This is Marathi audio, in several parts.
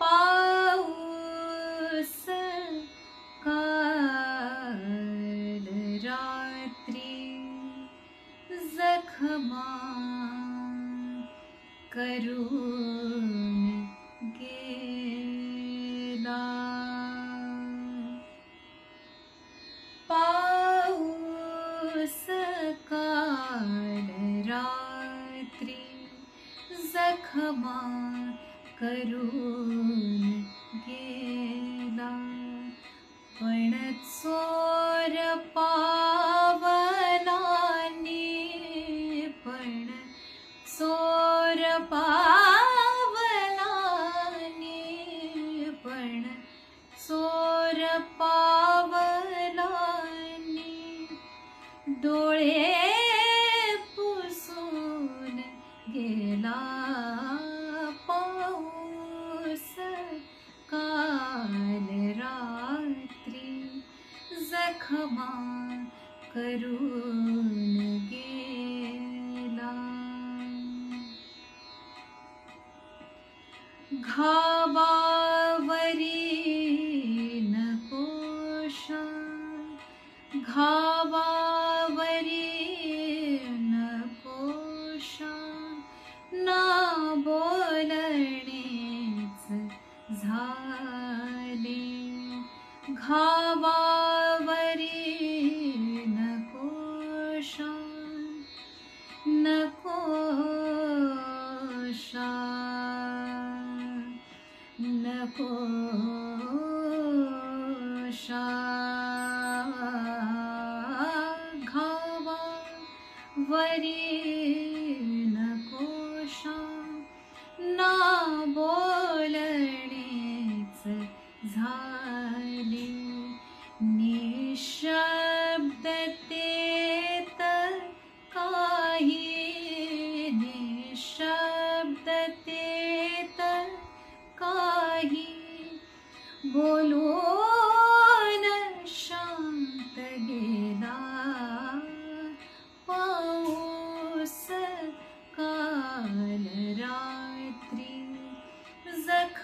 पाऊस काल रात्री जखमा करून क्षमा करून गेला. पण चोर पावलानी पण चोर पावलानी पण चोर पावलानी डोळे पुसून गेला. जखमा करून गेला. घावावरी नकोशा घावावरी नकोशा ना बोलणेच झाले. घावा sham na ko sham ghava vari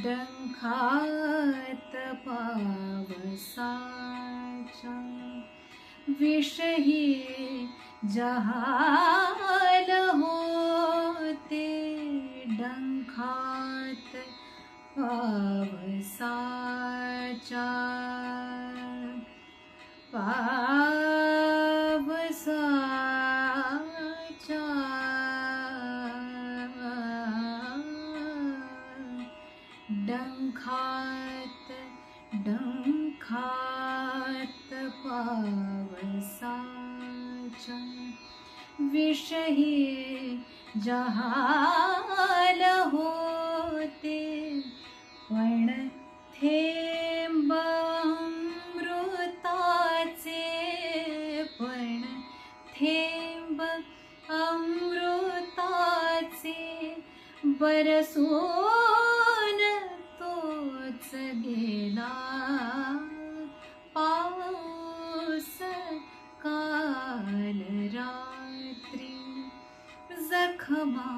डङ्खा पसा विषही जहार डङ्खा पसा प डंखात डंखात पावसाच्या विषयी जहाल होते पण थेंब अमृताचे पण थेंब अमृताचे बरसो पाऊस गेला पाऊस काल रात्री जखमा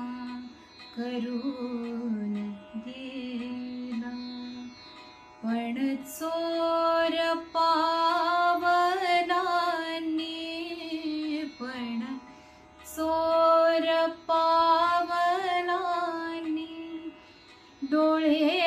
करून गेला. पण चोर पावलांनी पण चोर पावलांनी डोळे